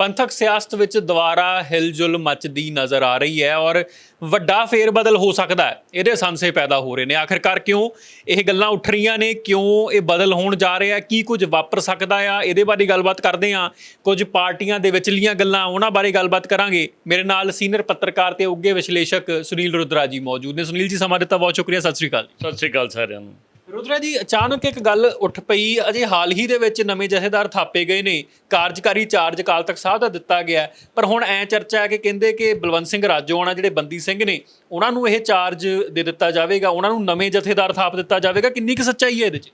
ਪੰਥਕ ਸਿਆਸਤ ਵਿੱਚ ਦੁਬਾਰਾ ਹਿਲਜੁਲ ਮਚਦੀ ਨਜ਼ਰ ਆ ਰਹੀ ਹੈ ਔਰ ਵੱਡਾ ਫੇਰ ਬਦਲ ਹੋ ਸਕਦਾ ਹੈ। ਇਹਦੇ ਸੰਸੇ ਪੈਦਾ ਹੋ ਰਹੇ ਨੇ। ਆਖਿਰਕਾਰ ਕਿਉਂ ਇਹ ਗੱਲਾਂ ਉੱਠ ਰਹੀਆਂ ਨੇ? ਕਿਉਂ ਇਹ ਬਦਲ ਹੋਣ ਜਾ ਰਿਹਾ ਕੀ ਕੁਝ ਵਾਪਰ ਸਕਦਾ ਆ? ਇਹਦੇ ਬਾਰੇ ਗੱਲਬਾਤ ਕਰਦੇ ਆ ਕੁਝ ਪਾਰਟੀਆਂ ਦੇ ਵਿਚਲੀਆਂ ਗੱਲਾਂ, ਉਹਨਾਂ ਬਾਰੇ ਗੱਲਬਾਤ ਕਰਾਂਗੇ। ਮੇਰੇ ਨਾਲ ਸੀਨੀਅਰ ਪੱਤਰਕਾਰ ਤੇ ਉੱਗੇ ਵਿਸ਼ਲੇਸ਼ਕ ਸੁਨੀਲ ਰੁਦਰਾ ਜੀ ਮੌਜੂਦ ਨੇ। ਸੁਨੀਲ ਜੀ, ਸਮਾਂ ਦਿੱਤਾ ਬਹੁਤ ਸ਼ੁਕਰੀਆ। ਸਤਿ ਸ਼੍ਰੀ ਅਕਾਲ ਸਤਿ ਸ਼੍ਰੀ ਅਕਾਲ ਸਾਰਿਆਂ ਨੂੰ। ਰੁਦਰਾ ਜੀ, ਅਚਾਨਕ ਇੱਕ ਗੱਲ ਉੱਠ ਪਈ, ਅਜੇ ਹਾਲ ਹੀ ਦੇ ਵਿੱਚ ਨਵੇਂ ਜਥੇਦਾਰ ਥਾਪੇ ਗਏ ਨੇ, ਕਾਰਜਕਾਰੀ ਚਾਰਜ ਅਕਾਲ ਤਖਤ ਸਾਹਿਬ ਦਾ ਦਿੱਤਾ ਗਿਆ ਪਰ ਹੁਣ ਐ ਚਰਚਾ ਹੈ ਕਿ ਕਹਿੰਦੇ ਕਿ ਬਲਵੰਤ ਸਿੰਘ ਰਾਜੋਆਣਾ ਜਿਹੜੇ ਬੰਦੀ ਸਿੰਘ ਨੇ, ਉਹਨਾਂ ਨੂੰ ਇਹ ਚਾਰਜ ਦੇ ਦਿੱਤਾ ਜਾਵੇਗਾ, ਉਹਨਾਂ ਨੂੰ ਨਵੇਂ ਜਥੇਦਾਰ ਥਾਪ ਦਿੱਤਾ ਜਾਵੇਗਾ, ਕਿੰਨੀ ਕੁ ਸੱਚਾਈ ਹੈ ਇਹਦੇ 'ਚ?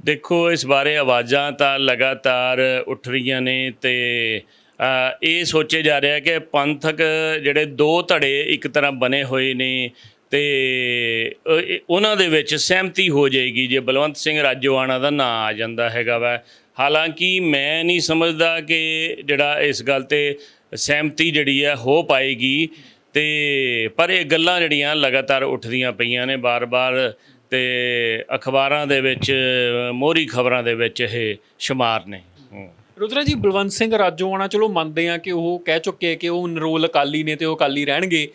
ਦੇਖੋ, ਇਸ ਬਾਰੇ ਆਵਾਜ਼ਾਂ ਤਾਂ ਲਗਾਤਾਰ ਉੱਠ ਰਹੀਆਂ ਨੇ ਤੇ ਇਹ ਸੋਚੇ ਜਾ ਰਿਹਾ ਕਿ ਪੰਥਕ ਜਿਹੜੇ ਦੋ ਧੜੇ ਇੱਕ ਤਰ੍ਹਾਂ ਬਣੇ ਹੋਏ ਨੇ ਤੇ ਉਹਨਾਂ ਦੇ ਵਿੱਚ ਸਹਿਮਤੀ ਹੋ ਜਾਏਗੀ ਜੇ ਬਲਵੰਤ ਸਿੰਘ ਰਾਜੋਆਣਾ ਦਾ ਨਾਂ ਆ ਜਾਂਦਾ ਹੈਗਾ ਵਾ। ਹਾਲਾਂਕਿ ਮੈਂ ਨਹੀਂ ਸਮਝਦਾ ਕਿ ਜਿਹੜਾ ਇਸ ਗੱਲ ਤੇ ਸਹਿਮਤੀ ਜਿਹੜੀ ਹੈ ਹੋ ਪਾਏਗੀ ਤੇ, ਪਰ ਇਹ ਗੱਲਾਂ ਜਿਹੜੀਆਂ ਲਗਾਤਾਰ ਉੱਠਦੀਆਂ ਪਈਆਂ ਨੇ ਬਾਰ-ਬਾਰ ਤੇ ਅਖਬਾਰਾਂ ਦੇ ਵਿੱਚ, ਮੋਹਰੀ ਖਬਰਾਂ ਦੇ ਵਿੱਚ ਇਹ ਸ਼ੁਮਾਰ ਨੇ। ਰੁਦਰਾ ਜੀ, ਬਲਵੰਤ ਸਿੰਘ ਰਾਜੋਆਣਾ ਚਲੋ ਮੰਨਦੇ ਆ ਕਿ ਉਹ ਕਹਿ ਚੁੱਕੇ ਕਿ ਉਹ ਨਰੋਲ ਅਕਾਲੀ ਨੇ ਤੇ ਉਹ ਅਕਾਲੀ ਰਹਿਣਗੇ।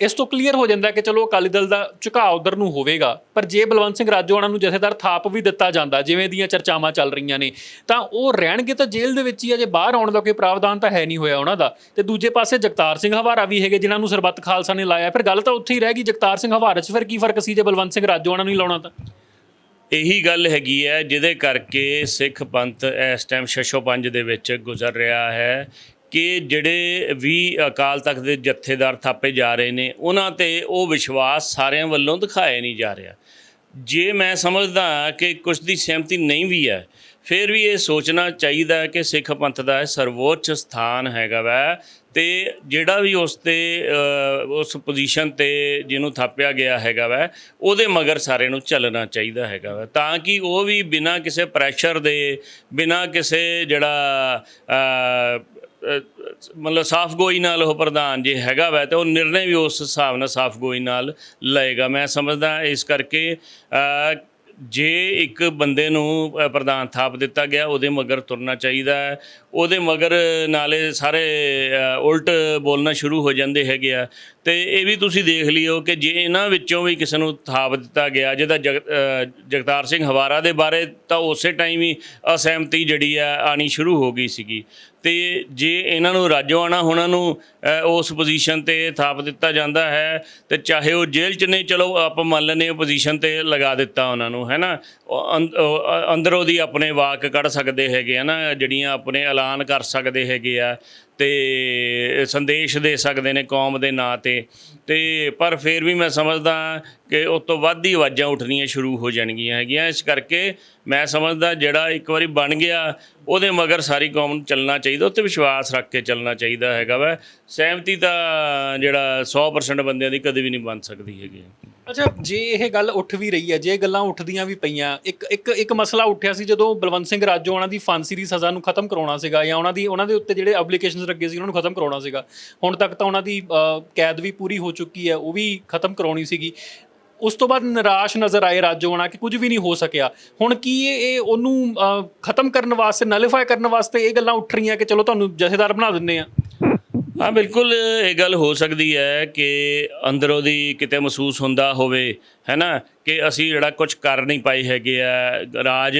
ਇਸ ਤੋਂ ਕਲੀਅਰ ਹੋ ਜਾਂਦਾ ਕਿ ਚਲੋ ਅਕਾਲੀ ਦਲ ਦਾ ਝੁਕਾਅ ਉਧਰ ਨੂੰ ਹੋਵੇਗਾ, ਪਰ ਜੇ ਬਲਵੰਤ ਸਿੰਘ ਰਾਜੋਆਣਾ ਨੂੰ ਜਥੇਦਾਰ ਥਾਪ ਵੀ ਦਿੱਤਾ ਜਾਂਦਾ, ਜਿਵੇਂ ਦੀਆਂ ਚਰਚਾਵਾਂ ਚੱਲ ਰਹੀਆਂ ਨੇ, ਤਾਂ ਉਹ ਰਹਿਣਗੇ ਤਾਂ ਜੇਲ੍ਹ ਦੇ ਵਿੱਚ ਹੀ ਅਜੇ ਬਾਹਰ ਆਉਣ ਦਾ ਕੋਈ ਪ੍ਰਾਵਧਾਨ ਤਾਂ ਹੈ ਨਹੀਂ ਹੋਇਆ ਉਹਨਾਂ ਦਾ। ਤੇ ਦੂਜੇ ਪਾਸੇ ਜਗਤਾਰ ਸਿੰਘ ਹਵਾਰਾ ਵੀ ਹੈਗੇ, ਜਿਨ੍ਹਾਂ ਨੂੰ ਸਰਬੱਤ ਖਾਲਸਾ ਨੇ ਲਾਇਆ। ਫਿਰ ਗੱਲ ਤਾਂ ਉੱਥੇ ਹੀ ਰਹਿ ਗਈ, ਜਗਤਾਰ ਸਿੰਘ ਹਵਾਰਾ 'ਚ ਫਿਰ ਕੀ ਫ਼ਰਕ ਸੀ ਜੇ ਬਲਵੰਤ ਸਿੰਘ ਰਾਜੋਆਣਾ ਨੂੰ ਹੀ ਲਾਉਣਾ ਤਾਂ? ਇਹੀ ਗੱਲ ਹੈਗੀ ਹੈ, ਜਿਹਦੇ ਕਰਕੇ ਸਿੱਖ ਪੰਥ ਇਸ ਟਾਈਮ ਛੱਛੋ ਪੰਜ ਦੇ ਵਿੱਚ ਗੁਜ਼ਰ ਰਿਹਾ ਹੈ ਕਿ ਜਿਹੜੇ ਵੀ ਅਕਾਲ ਤਖਤ ਦੇ ਜਥੇਦਾਰ ਥਾਪੇ ਜਾ ਰਹੇ ਨੇ, ਉਹਨਾਂ ਤੇ ਉਹ ਵਿਸ਼ਵਾਸ ਸਾਰਿਆਂ ਵੱਲੋਂ ਦਿਖਾਇਆ ਨਹੀਂ ਜਾ ਰਿਹਾ। ਜੇ ਮੈਂ ਸਮਝਦਾ ਕਿ ਕੁਝ ਦੀ ਸਹਿਮਤੀ ਨਹੀਂ ਵੀ ਹੈ, ਫਿਰ ਵੀ ਇਹ ਸੋਚਣਾ ਚਾਹੀਦਾ ਕਿ ਸਿੱਖ ਪੰਥ ਦਾ ਇਹ ਸਰਵੋੱਚ ਸਥਾਨ ਹੈਗਾ ਵੈ ਤੇ ਜਿਹੜਾ ਵੀ ਉਸ ਤੇ ਉਸ ਪੋਜੀਸ਼ਨ ਤੇ ਜਿਹਨੂੰ ਥਾਪਿਆ ਗਿਆ ਹੈਗਾ ਵੈ, ਉਹਦੇ ਮਗਰ ਸਾਰੇ ਨੂੰ ਚੱਲਣਾ ਚਾਹੀਦਾ ਹੈਗਾ ਵੈ। ਤਾਂ ਕਿ ਉਹ ਵੀ ਬਿਨਾਂ ਕਿਸੇ ਪ੍ਰੈਸ਼ਰ ਦੇ, ਬਿਨਾਂ ਕਿਸੇ ਜਿਹੜਾ ਮਤਲਬ ਸਾਫ਼ ਗੋਈ ਨਾਲ ਉਹ ਪ੍ਰਧਾਨ ਜੇ ਹੈਗਾ ਵੈ ਤੇ ਉਹ ਨਿਰਣੇ ਵੀ ਉਸ ਹਿਸਾਬ ਨਾਲ ਸਾਫ਼ ਗੋਈ ਨਾਲ ਲਏਗਾ। ਮੈਂ ਸਮਝਦਾ ਇਸ ਕਰਕੇ ਜੇ ਇੱਕ ਬੰਦੇ ਨੂੰ ਪ੍ਰਧਾਨ ਥਾਪ ਦਿੱਤਾ ਗਿਆ, ਉਹਦੇ ਮਗਰ ਤੁਰਨਾ ਚਾਹੀਦਾ ਹੈ। ਉਹਦੇ ਮਗਰ ਨਾਲੇ ਸਾਰੇ ਉਲਟ ਬੋਲਣਾ ਸ਼ੁਰੂ ਹੋ ਜਾਂਦੇ ਹੈਗੇ ਆ। ਤੇ ਇਹ ਵੀ ਤੁਸੀਂ ਦੇਖ ਲਿਓ ਕਿ ਜੇ ਇਹਨਾਂ ਵਿੱਚੋਂ ਵੀ ਕਿਸੇ ਨੂੰ ਥਾਪ ਦਿੱਤਾ ਗਿਆ, ਜਿਹਦਾ ਜਗ- ਜਗਤਾਰ ਸਿੰਘ ਹਵਾਰਾ ਦੇ ਬਾਰੇ, ਤਾਂ ਉਸੇ ਟਾਈਮ ਹੀ ਅਸਹਿਮਤੀ ਜਿਹੜੀ ਆ ਆਣੀ ਸ਼ੁਰੂ ਹੋ ਗਈ ਸੀਗੀ। ਤੇ ਜੇ ਇਹਨਾਂ ਨੂੰ ਰਾਜੋ ਰਾਜੋਆਣਾ ਹੋਣਾ ਨੂੰ ਉਸ ਪੋਜੀਸ਼ਨ ਤੇ ਥਾਪ ਦਿੱਤਾ ਜਾਂਦਾ ਹੈ, ਤੇ ਚਾਹੇ ਉਹ ਜੇਲ੍ਹ 'ਚ ਨੇ, ਚਲੋ ਆਪਾਂ ਮੰਨ ਲੈਂਦੇ ਹਾਂ ਪੋਜੀਸ਼ਨ ਤੇ ਲਗਾ ਦਿੱਤਾ ਉਹਨਾਂ ਨੂੰ, ਹੈ ਨਾ? ਉਹ ਅੰਦ- ਉਹ, ਅ- ਅੰਦਰੋਂ ਦੀ ਆਪਣੇ ਵਾਕ ਕੱਢ ਸਕਦੇ ਹੈਗੇ ਆ ਨਾ, ਜਿਹੜੀਆਂ ਆਪਣੇ ਐਲਾਨ ਕਰ ਸਕਦੇ ਹੈਗੇ ਆ ਤੇ ਸੰਦੇਸ਼ ਦੇ ਸਕਦੇ ਨੇ ਕੌਮ ਦੇ ਨਾਂ ਤੇ। ਤੇ ਪਰ ਫਿਰ ਵੀ ਮੈਂ ਸਮਝਦਾ ਕਿ ਉਸ ਤੋਂ ਵੱਧ ਹੀ ਆਵਾਜ਼ਾਂ ਉੱਠਣੀਆਂ ਸ਼ੁਰੂ ਹੋ ਜਾਣਗੀਆਂ ਹੈਗੀਆਂ। ਇਸ ਕਰਕੇ ਮੈਂ ਸਮਝਦਾ ਜਿਹੜਾ ਇੱਕ ਵਾਰੀ ਬਣ ਗਿਆ, ਉਹਦੇ ਮਗਰ ਸਾਰੀ ਕੌਮ ਨੂੰ ਚੱਲਣਾ ਚਾਹੀਦਾ, ਉੱਤੇ ਵਿਸ਼ਵਾਸ ਰੱਖ ਕੇ ਚੱਲਣਾ ਚਾਹੀਦਾ ਹੈਗਾ ਵਾ। ਸਹਿਮਤੀ ਤਾਂ ਜਿਹੜਾ 100% ਬੰਦਿਆਂ ਦੀ ਕਦੇ ਵੀ ਨਹੀਂ ਬਣ ਸਕਦੀ ਹੈਗੀ। ਅੱਛਾ ਜੇ ਇਹ ਗੱਲ ਉੱਠ ਵੀ ਰਹੀ ਹੈ ਜੇ ਇਹ ਗੱਲਾਂ ਉੱਠਦੀਆਂ ਵੀ ਪਈਆਂ ਇੱਕ ਇੱਕ ਇੱਕ ਮਸਲਾ ਉੱਠਿਆ ਸੀ ਜਦੋਂ ਬਲਵੰਤ ਸਿੰਘ ਰਾਜੋ ਉਹਨਾਂ ਦੀ ਫਾਂਸੀ ਦੀ ਸਜ਼ਾ ਨੂੰ ਖਤਮ ਕਰਾਉਣਾ ਸੀਗਾ ਜਾਂ ਉਹਨਾਂ ਦੀ ਉਹਨਾਂ ਦੇ ਉੱਤੇ ਜਿਹੜੇ ਐਪਲੀਕੇਸ਼ਨਸ ਲੱਗੇ ਸੀ ਉਹਨਾਂ ਨੂੰ ਖਤਮ ਕਰਾਉਣਾ ਸੀਗਾ। ਹੁਣ ਤੱਕ ਤਾਂ ਉਹਨਾਂ ਦੀ ਅ, ਕੈਦ ਵੀ ਪੂਰੀ ਹੋ ਚੁੱਕੀ ਹੈ ਉਹ ਵੀ ਖਤਮ ਕਰਾਉਣੀ ਸੀਗੀ। ਉਸ ਤੋਂ ਬਾਅਦ ਨਿਰਾਸ਼ ਨਜ਼ਰ ਆਏ ਰਾਜੋ ਹੋਣਾ ਕਿ ਕੁਝ ਵੀ ਨਹੀਂ ਹੋ ਸਕਿਆ। ਹੁਣ ਕੀ ਇਹ ਇਹ ਉਹਨੂੰ ਅ, ਖਤਮ ਕਰਨ ਵਾਸਤੇ ਨਲੀਫਾਈ ਕਰਨ ਵਾਸਤੇ ਇਹ ਗੱਲਾਂ ਉੱਠ ਰਹੀਆਂ ਕਿ ਚਲੋ ਤੁਹਾਨੂੰ ਜਥੇਦਾਰ ਬਣਾ ਦਿੰਦੇ ਆ? ਹਾਂ, ਬਿਲਕੁਲ ਇਹ ਗੱਲ ਹੋ ਸਕਦੀ ਹੈ ਕਿ ਅੰਦਰੋਂ ਦੀ ਕਿਤੇ ਮਹਿਸੂਸ ਹੁੰਦਾ ਹੋਵੇ, ਹੈ ਨਾ? ਕਿ ਅਸੀਂ ਜਿਹੜਾ ਕੁਝ ਕਰ ਨਹੀਂ ਪਾਏ ਹੈਗੇ ਆ, ਰਾਜ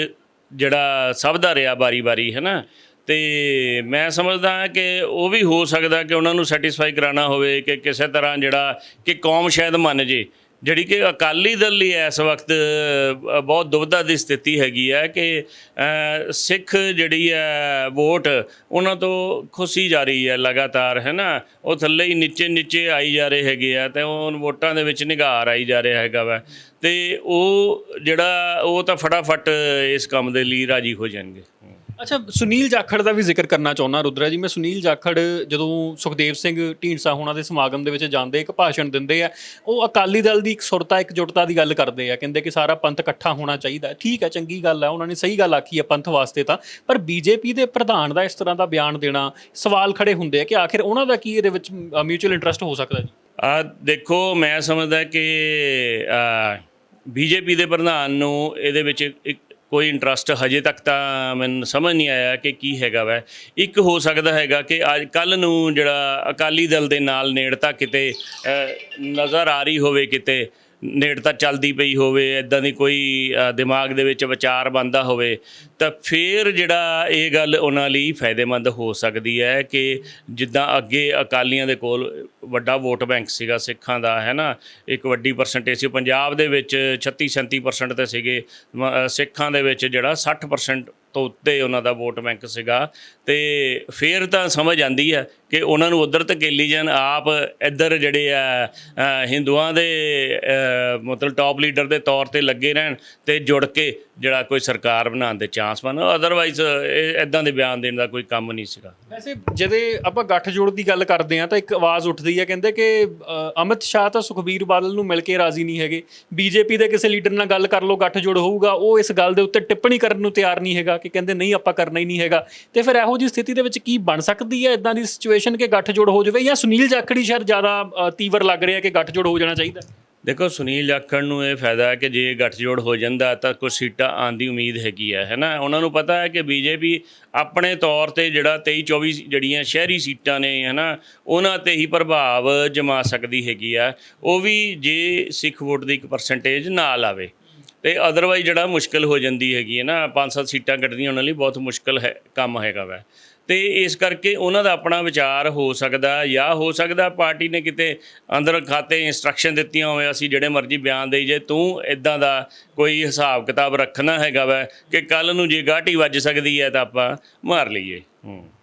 ਜਿਹੜਾ ਸਭ ਦਾ ਰਿਹਾ ਬਾਰੀ-ਬਾਰੀ, ਹੈ ਨਾ? ਤੇ ਮੈਂ ਸਮਝਦਾ ਕਿ ਉਹ ਵੀ ਹੋ ਸਕਦਾ ਕਿ ਉਹਨਾਂ ਨੂੰ ਸੈਟੀਸਫਾਈ ਕਰਾਉਣਾ ਹੋਵੇ, ਕਿ ਕਿਸੇ ਤਰ੍ਹਾਂ ਜਿਹੜਾ ਕਿ ਕੌਮ ਸ਼ਾਇਦ ਮੰਨ ਜੇ। ਜਿਹੜੀ ਕਿ ਅਕਾਲੀ ਦਲ ਲਈ ਇਸ ਵਕਤ ਬਹੁਤ ਦੁਬਿਧਾ ਦੀ ਸਥਿਤੀ ਹੈਗੀ ਹੈ ਕਿ ਸਿੱਖ ਜਿਹੜੀ ਹੈ ਵੋਟ, ਉਹਨਾਂ ਤੋਂ ਖੁਸੀ ਜਾ ਰਹੀ ਹੈ ਲਗਾਤਾਰ ਹੈ ਨਾ ਉਹ ਥੱਲੇ ਹੀ ਨੀਚੇ ਨੀਚੇ ਆਈ ਜਾ ਰਹੇ ਹੈਗੇ ਆ ਤੇ ਉਹ ਵੋਟਾਂ ਦੇ ਵਿੱਚ ਨਿਗਾਰ ਆਈ ਜਾ ਰਿਹਾ ਹੈਗਾ ਵਾ। ਤੇ ਉਹ ਜਿਹੜਾ, ਉਹ ਤਾਂ ਫਟਾਫਟ ਇਸ ਕੰਮ ਦੇ ਲਈ ਰਾਜੀ ਹੋ ਜਾਣਗੇ। ਅੱਛਾ, ਸੁਨੀਲ ਜਾਖੜ ਦਾ ਵੀ ਜ਼ਿਕਰ ਕਰਨਾ ਚਾਹੁੰਦਾ ਰੁਦਰਾ ਜੀ। ਮੈਂ ਸੁਨੀਲ ਜਾਖੜ ਜਦੋਂ ਸੁਖਦੇਵ ਸਿੰਘ ਢੀਂਡਸਾ ਹੋਣਾ ਦੇ ਸਮਾਗਮ ਦੇ ਵਿੱਚ ਜਾਂਦੇ, ਇੱਕ ਭਾਸ਼ਣ ਦਿੰਦੇ ਆ, ਉਹ ਅਕਾਲੀ ਦਲ ਦੀ ਇੱਕ ਸੁਰਤਾ, ਇੱਕ ਜੁਟਤਾ ਦੀ ਗੱਲ ਕਰਦੇ ਆ। ਕਹਿੰਦੇ ਕਿ ਸਾਰਾ ਪੰਥ ਇਕੱਠਾ ਹੋਣਾ ਚਾਹੀਦਾ। ਠੀਕ ਹੈ, ਚੰਗੀ ਗੱਲ ਹੈ ਉਹਨਾਂ ਨੇ ਸਹੀ ਗੱਲ ਆਖੀ ਹੈ ਪੰਥ ਵਾਸਤੇ ਤਾਂ। ਪਰ ਬੀਜੇਪੀ ਦੇ ਪ੍ਰਧਾਨ ਦਾ ਇਸ ਤਰ੍ਹਾਂ ਦਾ ਬਿਆਨ ਦੇਣਾ ਸਵਾਲ ਖੜੇ ਹੁੰਦੇ ਆ ਕਿ ਆਖਿਰ ਉਹਨਾਂ ਦਾ ਕੀ ਇਹਦੇ ਵਿੱਚ ਮਿਊਚੁਅਲ ਇੰਟਰਸਟ ਹੋ ਸਕਦਾ ਜੀ? ਆ ਦੇਖੋ, ਮੈਂ ਸਮਝਦਾ ਕਿ ਬੀਜੇਪੀ ਦੇ ਪ੍ਰਧਾਨ ਨੂੰ ਇਹਦੇ ਵਿੱਚ ਇੱਕ ਕੋਈ ਇੰਟਰਸਟ ਹਜੇ ਤੱਕ ਤਾਂ ਮੈਨੂੰ ਸਮਝ ਨਹੀਂ ਆਇਆ ਕਿ ਕੀ ਹੈਗਾ ਵੈ। ਇੱਕ ਹੋ ਸਕਦਾ ਹੈਗਾ ਕਿ ਅੱਜ ਕੱਲ ਨੂੰ ਜਿਹੜਾ ਅਕਾਲੀ ਦਲ ਦੇ ਨਾਲ ਨੇੜਤਾ ਕਿਤੇ ਨਜ਼ਰ ਆ ਰਹੀ ਹੋਵੇ ਕਿਤੇ ਨੇੜਤਾ ਚੱਲਦੀ ਪਈ ਹੋਵੇ ਇਦਾਂ ਦੀ ਕੋਈ ਦਿਮਾਗ ਦੇ ਵਿੱਚ ਵਿਚਾਰ ਬੰਦਾ ਹੋਵੇ, ਤਾਂ ਫਿਰ ਜਿਹੜਾ ਇਹ ਗੱਲ ਉਹਨਾਂ ਲਈ ਫਾਇਦੇਮੰਦ ਹੋ ਸਕਦੀ ਹੈ ਕਿ ਜਿੱਦਾਂ ਅੱਗੇ ਅਕਾਲੀਆਂ ਦੇ ਕੋਲ ਵੱਡਾ ਵੋਟ ਬੈਂਕ ਸੀਗਾ ਸਿੱਖਾਂ ਦਾ, ਹੈ ਨਾ? ਇੱਕ ਵੱਡੀ ਪਰਸੈਂਟੇਜ ਸੀ। ਪੰਜਾਬ ਦੇ ਵਿੱਚ 36 37% ਤੇ ਸੀਗੇ। ਸਿੱਖਾਂ ਦੇ ਵਿੱਚ ਜਿਹੜਾ 60% ਤੋਂ ਉੱਤੇ ਉਹਨਾਂ ਦਾ ਵੋਟ ਬੈਂਕ ਸੀਗਾ। ਤੇ ਫਿਰ ਤਾਂ ਸਮਝ ਆਂਦੀ ਹੈ ਕਿ ਉਹਨਾਂ ਨੂੰ ਉਧਰ ਧਕੇਲੀ ਜਾਣ, ਆਪ ਇੱਧਰ ਜਿਹੜੇ ਆ ਹਿੰਦੂਆਂ ਦੇ ਮਤਲਬ ਟਾਪ ਲੀਡਰ ਦੇ ਤੌਰ ਤੇ ਲੱਗੇ ਰਹਿਣ ਤੇ ਜੁੜ ਕੇ ਜਿਹੜਾ ਕੋਈ ਸਰਕਾਰ ਬਣਾਉਣ ਦੇ ਚਾਂਸ ਬਣ ਅਦਰਵਾਈਜ਼ ਇਹ ਇਦਾਂ ਦੇ ਬਿਆਨ ਦੇਣ ਦਾ ਕੋਈ ਕੰਮ ਨਹੀਂ ਸੀਗਾ। ਵੈਸੇ ਜਦੇ ਆਪਾਂ ਗੱਠਜੋੜ ਦੀ ਗੱਲ ਕਰਦੇ ਆ ਤਾਂ ਇੱਕ ਆਵਾਜ਼ ਉੱਠਦੀ ਹੈ, ਕਹਿੰਦੇ ਕਿ ਅਮਿਤ ਸ਼ਾਹ ਤਾਂ ਸੁਖਬੀਰ ਬਾਦਲ ਨੂੰ ਮਿਲ ਕੇ ਰਾਜ਼ੀ ਨਹੀਂ ਹੈਗੇ। ਬੀਜੇਪੀ ਦੇ ਕਿਸੇ ਲੀਡਰ ਨਾਲ ਗੱਲ ਕਰ ਲਓ ਗੱਠਜੋੜ ਹੋਊਗਾ, ਉਹ ਇਸ ਗੱਲ ਦੇ ਉੱਤੇ ਟਿੱਪਣੀ ਕਰਨ ਨੂੰ ਤਿਆਰ ਨਹੀਂ ਹੈਗਾ ਕਿ ਕਹਿੰਦੇ ਨਹੀਂ ਆਪਾਂ ਕਰਨਾ ਹੀ ਨਹੀਂ ਹੈਗਾ। ਤੇ ਫਿਰ ਇਹੋ ਜਿਹੀ ਸਥਿਤੀ ਦੇ ਵਿੱਚ ਕੀ ਬਣ ਸਕਦੀ ਹੈ? ਇਦਾਂ ਦੀ ਸਿਚੁਏਸ਼ਨ ਕਿ ਗੱਠਜੋੜ ਹੋ ਜਾਵੇ ਜਾਂ ਸੁਨੀਲ ਜਾਖੜੀ ਸ਼ਾਇਦ ਜ਼ਿਆਦਾ ਤੀਵਰ ਲੱਗ ਰਿਹਾ ਕਿ ਗੱਠਜੋੜ ਹੋ ਜਾਣਾ ਚਾਹੀਦਾ? ਦੇਖੋ, ਸੁਨੀਲ ਜਾਖੜ ਨੂੰ ਇਹ ਫਾਇਦਾ ਹੈ ਕਿ ਜੇ ਗੱਠਜੋੜ ਹੋ ਜਾਂਦਾ ਤਾਂ ਕੁਝ ਸੀਟਾਂ ਆਉਣ ਦੀ ਉਮੀਦ ਹੈਗੀ ਹੈ ਹੈਨਾ ਉਹਨਾਂ ਨੂੰ ਪਤਾ ਹੈ ਕਿ ਬੀਜੇਪੀ ਆਪਣੇ ਤੌਰ ਤੇ ਜਿਹੜਾ 23 24 ਜਿਹੜੀਆਂ ਸ਼ਹਿਰੀ ਸੀਟਾਂ ਨੇ ਹੈਨਾ ਉਹਨਾਂ ਤੇ ਹੀ ਪ੍ਰਭਾਵ ਜਮਾ ਸਕਦੀ ਹੈਗੀ ਆ ਉਹ ਵੀ ਜੇ ਸਿੱਖ ਵੋਟ ਦੀ ਇੱਕ ਪਰਸੈਂਟੇਜ ਨਾ ਲਾਵੇ, ਤੇ ਅਦਰਵਾਈਜ਼ ਜਿਹੜਾ ਮੁਸ਼ਕਲ ਹੋ ਜਾਂਦੀ ਹੈਗੀ ਹੈ ਨਾ, ਪੰਜ ਸੱਤ ਸੀਟਾਂ ਕੱਢਣੀਆਂ ਉਹਨਾਂ ਲਈ ਬਹੁਤ ਮੁਸ਼ਕਲ ਹੈ, ਕੰਮ ਹੈਗਾ ਵੈ। ਤੇ ਇਸ ਕਰਕੇ ਉਹਨਾਂ ਦਾ ਆਪਣਾ ਵਿਚਾਰ ਹੋ ਸਕਦਾ ਜਾਂ ਹੋ ਸਕਦਾ ਪਾਰਟੀ ਨੇ ਕਿਤੇ ਅੰਦਰ ਖਾਤੇ ਇੰਸਟਰਕਸ਼ਨ ਦਿੱਤੀਆਂ ਹੋਵੇ, ਅਸੀਂ ਜਿਹੜੇ ਮਰਜ਼ੀ ਬਿਆਨ ਦੇਈ ਜੇ ਤੂੰ ਇਦਾਂ ਦਾ ਕੋਈ ਹਿਸਾਬ ਕਿਤਾਬ ਰੱਖਣਾ ਹੈਗਾ ਵੈ ਕਿ ਕੱਲ ਨੂੰ ਜੇ ਗਾਟੀ ਵੱਜ ਸਕਦੀ ਹੈ ਤਾਂ ਆਪਾਂ ਮਾਰ ਲਈਏ।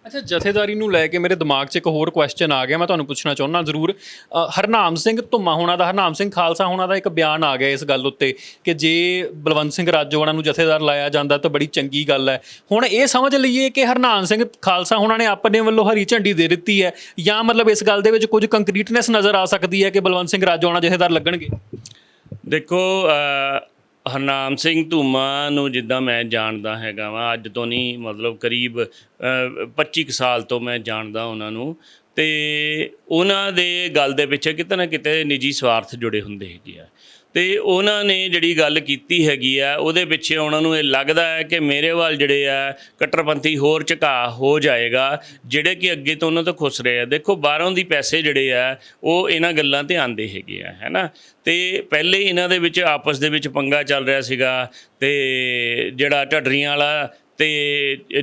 ਅੱਛਾ ਜਥੇਦਾਰੀ ਨੂੰ ਲੈ ਕੇ ਮੇਰੇ ਦਿਮਾਗ 'ਚ ਇੱਕ ਹੋਰ ਕੁਐਸਚਨ ਆ ਗਿਆ ਮੈਂ ਤੁਹਾਨੂੰ ਪੁੱਛਣਾ ਚਾਹੁੰਦਾ ਜ਼ਰੂਰ। ਅ, ਹਰਨਾਮ ਸਿੰਘ ਧੁੰਮਾ ਹੋਣਾ ਦਾ ਹਰਨਾਮ ਸਿੰਘ ਖਾਲਸਾ ਹੋਣਾ ਦਾ ਇੱਕ ਬਿਆਨ ਆ ਗਿਆ ਇਸ ਗੱਲ ਉੱਤੇ ਕਿ ਜੇ ਬਲਵੰਤ ਸਿੰਘ ਰਾਜੋਆਣਾ ਨੂੰ ਜਥੇਦਾਰ ਲਾਇਆ ਜਾਂਦਾ ਤਾਂ ਬੜੀ ਚੰਗੀ ਗੱਲ ਹੈ। ਹੁਣ ਇਹ ਸਮਝ ਲਈਏ ਕਿ ਹਰਨਾਮ ਸਿੰਘ ਖਾਲਸਾ ਹੋਣਾ ਨੇ ਆਪਣੇ ਵੱਲੋਂ ਹਰੀ ਝੰਡੀ ਦੇ ਦਿੱਤੀ ਹੈ ਜਾਂ ਮਤਲਬ ਇਸ ਗੱਲ ਦੇ ਵਿੱਚ ਕੁਝ ਕੰਕਰੀਟਨੈਸ ਨਜ਼ਰ ਆ ਸਕਦੀ ਹੈ ਕਿ ਬਲਵੰਤ ਸਿੰਘ ਰਾਜੋਆਣਾ ਜਥੇਦਾਰ ਲੱਗਣਗੇ? ਦੇਖੋ ਅ, ਹਰਨਾਮ ਸਿੰਘ ਧੂਮਾ ਨੂੰ ਜਿੱਦਾਂ ਮੈਂ ਜਾਣਦਾ ਹੈਗਾ ਵਾਂ ਅੱਜ ਤੋਂ ਨਹੀਂ ਮਤਲਬ ਕਰੀਬ ਅ, 25 ਕੁ ਸਾਲ ਤੋਂ ਮੈਂ ਜਾਣਦਾ ਉਹਨਾਂ ਨੂੰ। ਤੇ ਉਹਨਾਂ ਦੇ ਗੱਲ ਦੇ ਪਿੱਛੇ ਕਿਤੇ ਨਾ ਕਿਤੇ ਨਿੱਜੀ ਸਵਾਰਥ ਜੁੜੇ ਹੁੰਦੇ ਹੈਗੇ ਆ। ਤੇ ਉਹਨਾਂ ਨੇ ਜਿਹੜੀ ਗੱਲ ਕੀਤੀ ਹੈਗੀ ਆ, ਉਹਦੇ ਪਿੱਛੇ ਉਹਨਾਂ ਨੂੰ ਇਹ ਲੱਗਦਾ ਹੈ ਕਿ ਮੇਰੇ ਵੱਲ ਜਿਹੜੇ ਆ, ਕੱਟਰਪੰਥੀ ਹੋਰ ਝੁਕਾ ਹੋ ਜਾਏਗਾ, ਜਿਹੜੇ ਕਿ ਅੱਗੇ ਤੋਂ ਉਹਨਾਂ ਤੋਂ ਖੁਸ਼ ਰਹੇ ਆ। ਦੇਖੋ, ਬਾਹਰੋਂ ਦੀ ਪੈਸੇ ਜਿਹੜੇ ਆ, ਉਹ ਇਹਨਾਂ ਗੱਲਾਂ ਤੇ ਆਂਦੇ ਹੈਗੇ ਆ, ਹੈਨਾ? ਤੇ ਪਹਿਲੇ ਇਹਨਾਂ ਦੇ ਵਿੱਚ ਆਪਸ ਦੇ ਵਿੱਚ ਪੰਗਾ ਚੱਲ ਰਿਹਾ ਸੀਗਾ ਤੇ ਜਿਹੜਾ ਢੱਡਰੀਆਂ ਵਾਲਾ ਤੇ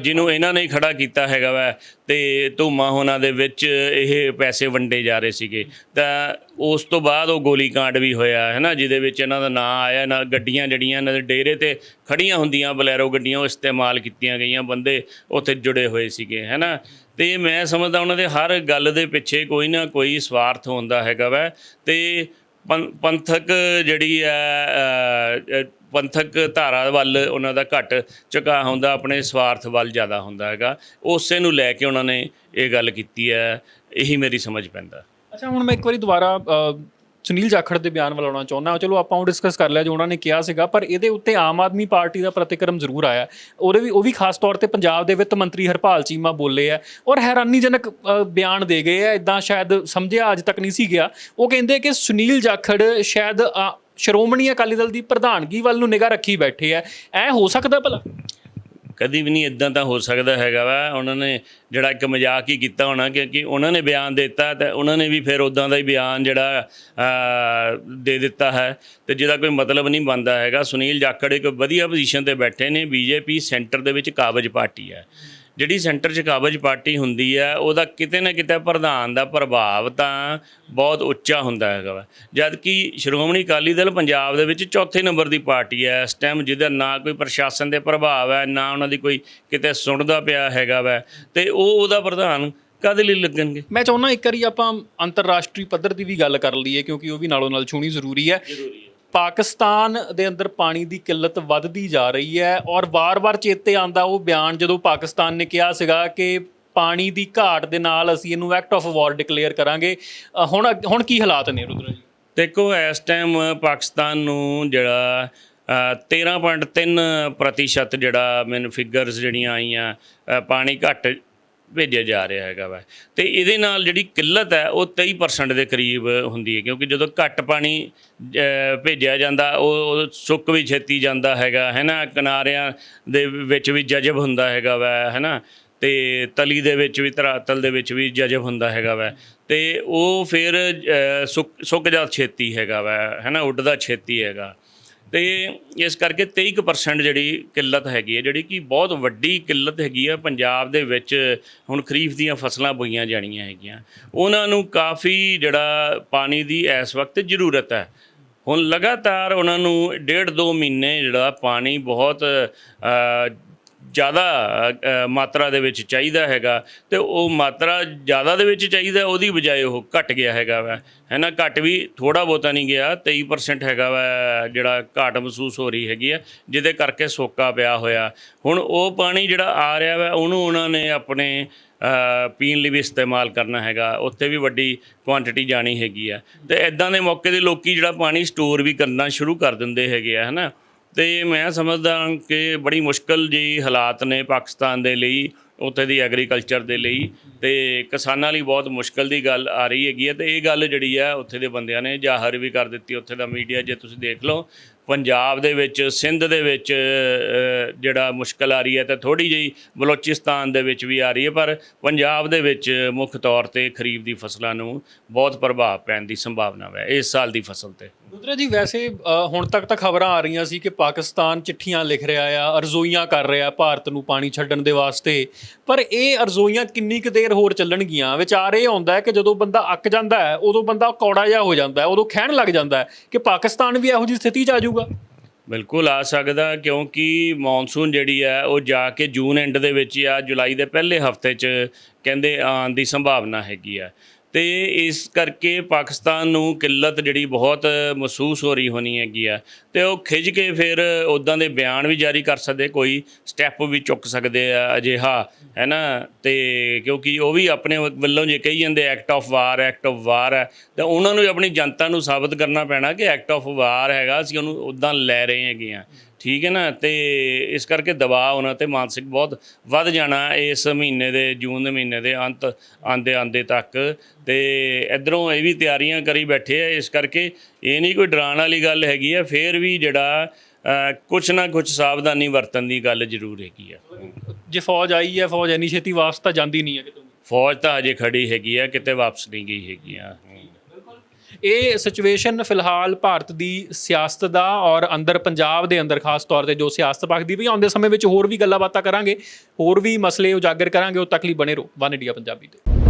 ਜਿਹਨੂੰ ਇਹਨਾਂ ਨੇ ਹੀ ਖੜਾ ਕੀਤਾ ਹੈਗਾ ਵਾ ਤੇ ਧੂਮਾ ਹੋਣਾ ਦੇ ਵਿੱਚ ਇਹ ਪੈਸੇ ਵੰਡੇ ਜਾ ਰਹੇ ਸੀਗੇ। ਤਾਂ ਉਸ ਤੋਂ ਬਾਅਦ ਉਹ ਗੋਲੀकांड ਵੀ ਹੋਇਆ ਹੈ ਨਾ ਜਿਹਦੇ ਵਿੱਚ ਇਹਨਾਂ ਦਾ ਨਾਂ ਆਇਆ ਨਾਲ ਗੱਡੀਆਂ ਜੜੀਆਂ ਇਹਨਾਂ ਦੇ ਡੇਰੇ ਤੇ ਖੜੀਆਂ ਹੁੰਦੀਆਂ, ਬਲੈਰੋ ਗੱਡੀਆਂ ਉਹ ਇਸਤੇਮਾਲ ਕੀਤੀਆਂ ਗਈਆਂ, ਬੰਦੇ ਉੱਥੇ ਜੁੜੇ ਹੋਏ ਸੀਗੇ ਹੈ ਨਾ ਤੇ ਮੈਂ ਸਮਝਦਾ ਉਹਨਾਂ ਦੇ ਹਰ ਗੱਲ ਦੇ ਪਿੱਛੇ ਕੋਈ ਨਾ ਕੋਈ ਸਵਾਰਥ ਹੁੰਦਾ ਹੈਗਾ ਵਾ ਤੇ ਪੰਥਕ ਜਿਹੜੀ ਹੈ ਪੰਥਕ ਧਾਰਾ ਵੱਲ ਉਹਨਾਂ ਦਾ ਘੱਟ ਝੁਕਾ ਹੁੰਦਾ ਆਪਣੇ ਸਵਾਰਥ ਵੱਲ ਜ਼ਿਆਦਾ ਹੁੰਦਾ ਹੈਗਾ। ਉਸੇ ਨੂੰ ਲੈ ਕੇ ਉਹਨਾਂ ਨੇ ਇਹ ਗੱਲ ਕੀਤੀ ਹੈ। ਇਹੀ ਮੇਰੀ ਸਮਝ ਪੈਂਦਾ। ਅੱਛਾ ਹੁਣ ਮੈਂ ਇੱਕ ਵਾਰੀ ਦੁਬਾਰਾ ਸੁਨੀਲ ਜਾਖੜ ਦੇ ਬਿਆਨ ਵੱਲ ਆਉਣਾ ਚਾਹੁੰਦਾ ਚਲੋ ਆਪਾਂ ਉਹ ਡਿਸਕਸ ਕਰ ਲਿਆ ਜੋ ਉਹਨਾਂ ਨੇ ਕਿਹਾ ਸੀਗਾ ਪਰ ਇਹਦੇ ਉੱਤੇ ਆਮ ਆਦਮੀ ਪਾਰਟੀ ਦਾ ਪ੍ਰਤੀਕਰਮ ਜ਼ਰੂਰ ਆਇਆ। ਉਹਦੇ ਵੀ ਉਹ ਵੀ ਖਾਸ ਤੌਰ ਤੇ ਪੰਜਾਬ ਦੇ ਵਿੱਤ ਮੰਤਰੀ ਹਰਪਾਲ ਚੀਮਾ ਬੋਲੇ ਆ ਔਰ ਹੈਰਾਨੀਜਨਕ ਬਿਆਨ ਦੇ ਗਏ ਆ। ਇਦਾਂ ਸ਼ਾਇਦ ਸਮਝਿਆ ਅੱਜ ਤੱਕ ਨਹੀਂ ਸੀ ਗਿਆ। ਉਹ ਕਹਿੰਦੇ ਕਿ ਸੁਨੀਲ ਜਾਖੜ ਸ਼ਾਇਦ ਅ, ਸ਼੍ਰੋਮਣੀ ਅਕਾਲੀ ਦਲ ਦੀ ਪ੍ਰਧਾਨਗੀ ਵੱਲ ਨੂੰ ਨਿਗਾਹ ਰੱਖੀ ਬੈਠੇ ਆ। ਐ ਹੋ ਸਕਦਾ ਭਲਾ? ਕਦੀ ਵੀ ਨਹੀਂ ਇਦਾਂ ਤਾਂ ਹੋ ਸਕਦਾ ਹੈਗਾ ਵਾ। ਉਹਨਾਂ ਨੇ ਜਿਹੜਾ ਇੱਕ ਮਜ਼ਾਕ ਹੀ ਕੀਤਾ ਹੋਣਾ ਕਿਉਂਕਿ ਉਹਨਾਂ ਨੇ ਬਿਆਨ ਦਿੱਤਾ ਤਾਂ ਉਹਨਾਂ ਨੇ ਵੀ ਫਿਰ ਉਦਾਂ ਦਾ ਹੀ ਬਿਆਨ ਜਿਹੜਾ ਦੇ ਦਿੱਤਾ ਹੈ। ਤੇ ਜਿਹਦਾ ਕੋਈ ਮਤਲਬ ਨਹੀਂ ਬਣਦਾ ਹੈਗਾ। ਸੁਨੀਲ ਜਾਖੜ ਇੱਕ ਵਧੀਆ ਪੋਜੀਸ਼ਨ ਤੇ ਬੈਠੇ ਨੇ। ਬੀਜੇਪੀ ਸੈਂਟਰ ਦੇ ਵਿੱਚ ਕਾਬਜ ਪਾਰਟੀ ਹੈ। ਜਿਹੜੀ ਸੈਂਟਰ 'ਚ ਕਾਬਜ ਪਾਰਟੀ ਹੁੰਦੀ ਹੈ ਉਹਦਾ ਕਿਤੇ ਨਾ ਕਿਤੇ ਪ੍ਰਧਾਨ ਦਾ ਪ੍ਰਭਾਵ ਤਾਂ ਬਹੁਤ ਉੱਚਾ ਹੁੰਦਾ ਹੈਗਾ ਜਦ ਕਿ ਸ਼੍ਰੋਮਣੀ ਅਕਾਲੀ ਦਲ ਪੰਜਾਬ ਦੇ ਵਿੱਚ ਚੌਥੇ ਨੰਬਰ ਦੀ ਪਾਰਟੀ ਹੈ ਇਸ ਟਾਈਮ ਜਿਹਦਾ ਨਾ ਕੋਈ ਪ੍ਰਸ਼ਾਸਨ ਦੇ ਪ੍ਰਭਾਵ ਹੈ ਨਾ ਉਹਨਾਂ ਦੀ ਕੋਈ ਕਿਤੇ ਸੁਣਦਾ ਪਿਆ ਹੈਗਾ ਵਾ ਤੇ ਉਹ ਉਹਦਾ ਪ੍ਰਧਾਨ ਕਦੇ ਲਈ ਲੱਗਣਗੇ? ਮੈਂ ਚਾਹੁੰਦਾ ਇੱਕ ਵਾਰੀ ਆਪਾਂ ਅੰਤਰਰਾਸ਼ਟਰੀ ਪੱਧਰ ਦੀ ਵੀ ਗੱਲ ਕਰ ਲਈਏ ਕਿਉਂਕਿ ਉਹ ਵੀ ਨਾਲੋਂ ਨਾਲ ਛੂਣੀ ਜ਼ਰੂਰੀ ਹੈ। ਪਾਕਿਸਤਾਨ ਦੇ ਅੰਦਰ ਪਾਣੀ ਦੀ ਕਿੱਲਤ ਵੱਧਦੀ ਜਾ ਰਹੀ ਹੈ ਔਰ ਵਾਰ-ਵਾਰ ਚੇਤੇ ਆਂਦਾ ਉਹ ਬਿਆਨ ਜਦੋਂ ਪਾਕਿਸਤਾਨ ਨੇ ਕਿਹਾ ਸੀਗਾ ਕਿ ਪਾਣੀ ਦੀ ਘਾਟ ਦੇ ਨਾਲ ਅਸੀਂ ਇਹਨੂੰ ਐਕਟ ਆਫ ਵਾਰ ਡਿਕਲੇਅਰ ਕਰਾਂਗੇ। ਅ, ਹੁਣ ਹੁਣ ਕੀ ਹਾਲਾਤ ਨੇ ਰੁਦਰਾ ਜੀ? ਦੇਖੋ ਇਸ ਟਾਈਮ ਪਾਕਿਸਤਾਨ ਨੂੰ ਜਿਹੜਾ ਅ, 13.3 ਪ੍ਰਤੀਸ਼ਤ ਜਿਹੜਾ ਮੈਨੂੰ ਫਿਗਰਸ ਜਿਹੜੀਆਂ ਆਈਆਂ ਅ, ਪਾਣੀ ਘੱਟ ਭੇਜਿਆ ਜਾ ਰਿਹਾ ਹੈਗਾ ਵਾ। ਤੇ ਇਹਦੇ ਨਾਲ ਜਿਹੜੀ ਕਿੱਲਤ ਹੈ, ਉਹ 23% ਦੇ ਕਰੀਬ ਹੁੰਦੀ ਹੈ, ਕਿਉਂਕਿ ਜਦੋਂ ਘੱਟ ਪਾਣੀ ਭੇਜਿਆ ਜਾਂਦਾ, ਉਹ ਸੁੱਕ ਵੀ ਛੇਤੀ ਜਾਂਦਾ ਹੈਗਾ ਹੈ ਨਾ ਕਿਨਾਰਿਆਂ ਦੇ ਵਿੱਚ ਵੀ ਜਜ਼ਬ ਹੁੰਦਾ ਹੈਗਾ ਵਾ ਹੈ ਨਾ ਤੇ ਤਲੀ ਦੇ ਵਿੱਚ ਵੀ, ਧਰਾਤਲ ਦੇ ਵਿੱਚ ਵੀ ਜਜ਼ਬ ਹੁੰਦਾ ਹੈਗਾ ਵਾ। ਤੇ ਉਹ ਫਿਰ ਸੁੱਕ ਸੁੱਕ ਜਾ ਛੇਤੀ ਹੈਗਾ ਵਾ ਹੈ ਨਾ ਉੱਡਦਾ ਛੇਤੀ ਹੈਗਾ। ਤੇ ਇਸ ਕਰਕੇ 23% ਜਿਹੜੀ ਕਿੱਲਤ ਹੈਗੀ ਹੈ, ਜਿਹੜੀ ਕਿ ਬਹੁਤ ਵੱਡੀ ਕਿੱਲਤ ਹੈਗੀ ਆ ਪੰਜਾਬ ਦੇ ਵਿੱਚ ਹੁਣ ਖਰੀਫ ਦੀਆਂ ਫਸਲਾਂ ਬੋਈਆਂ ਜਾਣੀਆਂ ਹੈਗੀਆਂ। ਉਹਨਾਂ ਨੂੰ ਕਾਫੀ ਜਿਹੜਾ ਪਾਣੀ ਦੀ ਇਸ ਵਕਤ ਜ਼ਰੂਰਤ ਹੈ। ਹੁਣ ਲਗਾਤਾਰ ਉਹਨਾਂ ਨੂੰ ਡੇਢ ਦੋ ਮਹੀਨੇ ਜਿਹੜਾ ਪਾਣੀ ਬਹੁਤ ਜ਼ਿਆਦਾ ਮਾਤਰਾ ਦੇ ਵਿੱਚ ਚਾਹੀਦਾ ਹੈਗਾ ਤੇ ਉਹ ਮਾਤਰਾ ਜ਼ਿਆਦਾ ਦੇ ਵਿੱਚ ਚਾਹੀਦਾ, ਉਹਦੀ ਬਜਾਏ ਉਹ ਘਟ ਗਿਆ ਹੈਗਾ ਵਾ। ਹੈ ਨਾ ਘਟ ਵੀ ਥੋੜਾ ਬਹੁਤਾ ਨਹੀਂ ਗਿਆ 23% ਹੈਗਾ ਵਾ ਜਿਹੜਾ ਘਾਟ ਮਹਿਸੂਸ ਹੋ ਰਹੀ ਹੈਗੀ ਆ, ਜਿਹਦੇ ਕਰਕੇ ਸੋਕਾ ਪਿਆ ਹੋਇਆ। ਹੁਣ ਉਹ ਪਾਣੀ ਜਿਹੜਾ ਆ ਰਿਹਾ ਵਾ, ਉਹਨੂੰ ਉਹਨਾਂ ਨੇ ਆਪਣੇ ਪੀਣ ਲਈ ਵੀ ਇਸਤੇਮਾਲ ਕਰਨਾ ਹੈਗਾ, ਉੱਥੇ ਵੀ ਵੱਡੀ ਕੁਆਂਟੀਟੀ ਜਾਣੀ ਹੈਗੀ ਆ। ਤੇ ਐਦਾਂ ਦੇ ਮੌਕੇ ਦੇ ਲੋਕੀ ਜਿਹੜਾ ਪਾਣੀ ਸਟੋਰ ਵੀ ਕਰਨਾ ਸ਼ੁਰੂ ਕਰ ਦਿੰਦੇ ਹੈਗੇ ਆ, ਹਨਾ। ਤੇ ਮੈਂ ਸਮਝਦਾ ਕਿ ਬੜੀ ਮੁਸ਼ਕਲ ਜੀ ਹਾਲਾਤ ਨੇ ਪਾਕਿਸਤਾਨ ਦੇ ਲਈ, ਉੱਥੇ ਦੀ ਐਗਰੀਕਲਚਰ ਦੇ ਲਈ ਤੇ ਕਿਸਾਨਾਂ ਲਈ ਬਹੁਤ ਮੁਸ਼ਕਲ ਦੀ ਗੱਲ ਆ ਰਹੀ ਹੈਗੀ ਹੈ ਤੇ ਇਹ ਗੱਲ ਜਿਹੜੀ ਆ ਉੱਥੇ ਦੇ ਬੰਦਿਆਂ ਨੇ ਜ਼ਾਹਰ ਵੀ ਕਰ ਦਿੱਤੀ, ਉੱਥੇ ਦਾ ਮੀਡੀਆ ਜੇ ਤੁਸੀਂ ਦੇਖ ਲਓ ਪੰਜਾਬ ਦੇ ਵਿੱਚ, ਸਿੰਧ ਦੇ ਵਿੱਚ ਜਿਹੜਾ ਮੁਸ਼ਕਲ ਆ ਰਹੀ ਹੈ ਤਾਂ ਥੋੜੀ ਜਿਹੀ ਬਲੋਚਿਸਤਾਨ ਦੇ ਵਿੱਚ ਵੀ ਆ ਰਹੀ ਹੈ, ਪਰ ਪੰਜਾਬ ਦੇ ਵਿੱਚ ਮੁੱਖ ਤੌਰ ਤੇ ਖਰੀਫ ਦੀ ਫਸਲਾਂ ਨੂੰ ਬਹੁਤ ਪ੍ਰਭਾਵ ਪੈਣ ਦੀ ਸੰਭਾਵਨਾ ਹੈ ਇਸ ਸਾਲ ਦੀ ਫਸਲ ਤੇ। ਰੁਦਰਾ ਜੀ, ਵੈਸੇ ਹੁਣ ਤੱਕ ਤਾਂ ਖਬਰਾਂ ਆ ਰਹੀਆਂ ਸੀ ਕਿ ਪਾਕਿਸਤਾਨ ਚਿੱਠੀਆਂ ਲਿਖ ਰਿਹਾ ਆ, ਅਰਜ਼ੋਈਆਂ ਕਰ ਰਿਹਾ ਭਾਰਤ ਨੂੰ ਪਾਣੀ ਛੱਡਣ ਦੇ ਵਾਸਤੇ। ਪਰ ਇਹ ਅਰਜ਼ੋਈਆਂ ਕਿੰਨੀ ਕੁ ਦੇਰ ਹੋਰ ਚੱਲਣਗੀਆਂ? ਵਿਚਾਰ ਇਹ ਆਉਂਦਾ ਹੈ ਕਿ ਜਦੋਂ ਬੰਦਾ ਅੱਕ ਜਾਂਦਾ ਹੈ, ਉਦੋਂ ਬੰਦਾ ਕੌੜਾ ਜਿਹਾ ਹੋ ਜਾਂਦਾ ਹੈ, ਉਦੋਂ ਖਹਿਣ ਲੱਗ ਜਾਂਦਾ ਹੈ ਕਿ ਪਾਕਿਸਤਾਨ ਵੀ ਇਹੋ ਜਿਹੀ ਸਥਿਤੀ 'ਚ ਆ ਜਾਊਗਾ। ਬਿਲਕੁਲ, ਆ ਸਕਦਾ ਕਿਉਂਕਿ ਮੌਨਸੂਨ ਜਿਹੜੀ ਹੈ, ਉਹ ਜਾ ਕੇ ਜੂਨ ਐਂਡ ਦੇ ਵਿੱਚ ਜਾਂ ਜੁਲਾਈ ਦੇ ਪਹਿਲੇ ਹਫ਼ਤੇ 'ਚ ਕਹਿੰਦੇ ਆਉਣ ਦੀ ਸੰਭਾਵਨਾ ਹੈਗੀ ਆ ਤੇ ਇਸ ਕਰਕੇ ਪਾਕਿਸਤਾਨ ਨੂੰ ਕਿੱਲਤ ਜਿਹੜੀ ਬਹੁਤ ਮਹਿਸੂਸ ਹੋ ਰਹੀ ਹੋਣੀ ਹੈਗੀ ਆ। ਤੇ ਉਹ ਖਿੱਚ ਕੇ ਫਿਰ ਉਦਾਂ ਦੇ ਬਿਆਨ ਵੀ ਜਾਰੀ ਕਰ ਸਕਦੇ, ਕੋਈ ਸਟੈਪ ਵੀ ਚੁੱਕ ਸਕਦੇ ਆ ਅਜਿਹਾ ਹੈ ਨਾ ਤੇ ਕਿਉਂਕਿ ਉਹ ਵੀ ਆਪਣੇ ਵੱਲੋਂ ਜੇ ਕਹੀ ਜਾਂਦੇ act of war act of war ਹੈ। ਤਾਂ ਉਹਨਾਂ ਨੂੰ ਆਪਣੀ ਜਨਤਾ ਨੂੰ ਸਾਬਤ ਕਰਨਾ ਪੈਣਾ ਕਿ ਐਕਟ ਆਫ ਵਾਰ ਹੈਗਾ, ਅਸੀਂ ਉਹਨੂੰ ਉਦਾਂ ਲੈ ਰਹੇ ਹੈਗੇ ਆ। ਠੀਕ ਹੈ ਨਾ? ਤੇ ਇਸ ਕਰਕੇ ਦਬਾਅ ਉਹਨਾਂ ਤੇ ਮਾਨਸਿਕ ਬਹੁਤ ਵੱਧ ਜਾਣਾ ਇਸ ਮਹੀਨੇ ਦੇ ਜੂਨ ਦੇ ਮਹੀਨੇ ਦੇ ਅੰਤ ਆਂਦੇ ਆਂਦੇ ਤੱਕ। ਤੇ ਇਧਰੋਂ ਇਹ ਵੀ ਤਿਆਰੀਆਂ ਕਰੀ ਬੈਠੇ ਆ ਇਸ ਕਰਕੇ ਇਹ ਨਹੀਂ ਕੋਈ ਡਰਾਉਣ ਵਾਲੀ ਗੱਲ ਹੈਗੀ ਆ। ਫੇਰ ਵੀ ਜਿਹੜਾ ਕੁਛ ਨਾ ਕੁਛ ਸਾਵਧਾਨੀ ਵਰਤਣ ਦੀ ਗੱਲ ਜ਼ਰੂਰ ਹੈਗੀ ਆ। ਜੇ ਫੌਜ ਆਈ ਹੈ ਫੌਜ ਇੰਨੀ ਛੇਤੀ ਵਾਪਸ ਤਾਂ ਜਾਂਦੀ ਨਹੀਂ ਹੈ ਕਿਤੋਂ ਫੌਜ ਤਾਂ ਹਜੇ ਖੜੀ ਹੈਗੀ ਆ ਕਿਤੇ ਵਾਪਸ ਨਹੀਂ ਗਈ ਹੈਗੀ ਆ। ਇਹ ਸਿਚੁਏਸ਼ਨ ਫਿਲਹਾਲ ਭਾਰਤ ਦੀ ਸਿਆਸਤ ਦਾ ਔਰ ਅੰਦਰ ਪੰਜਾਬ ਦੇ ਅੰਦਰ ਖਾਸ ਤੌਰ ਤੇ ਜੋ ਸਿਆਸਤ ਪੱਖ ਦੀ ਵੀ ਆਉਂਦੇ ਸਮੇਂ ਵਿੱਚ ਹੋਰ ਵੀ ਗੱਲਾਂ ਬਾਤਾਂ ਕਰਾਂਗੇ, ਹੋਰ ਵੀ ਮਸਲੇ ਉਜਾਗਰ ਕਰਾਂਗੇ, ਉਹ ਤੱਕ ਲਈ ਬਣੇ ਰਹੋ, ਵਨ ਇੰਡੀਆ ਪੰਜਾਬੀ ਤੇ।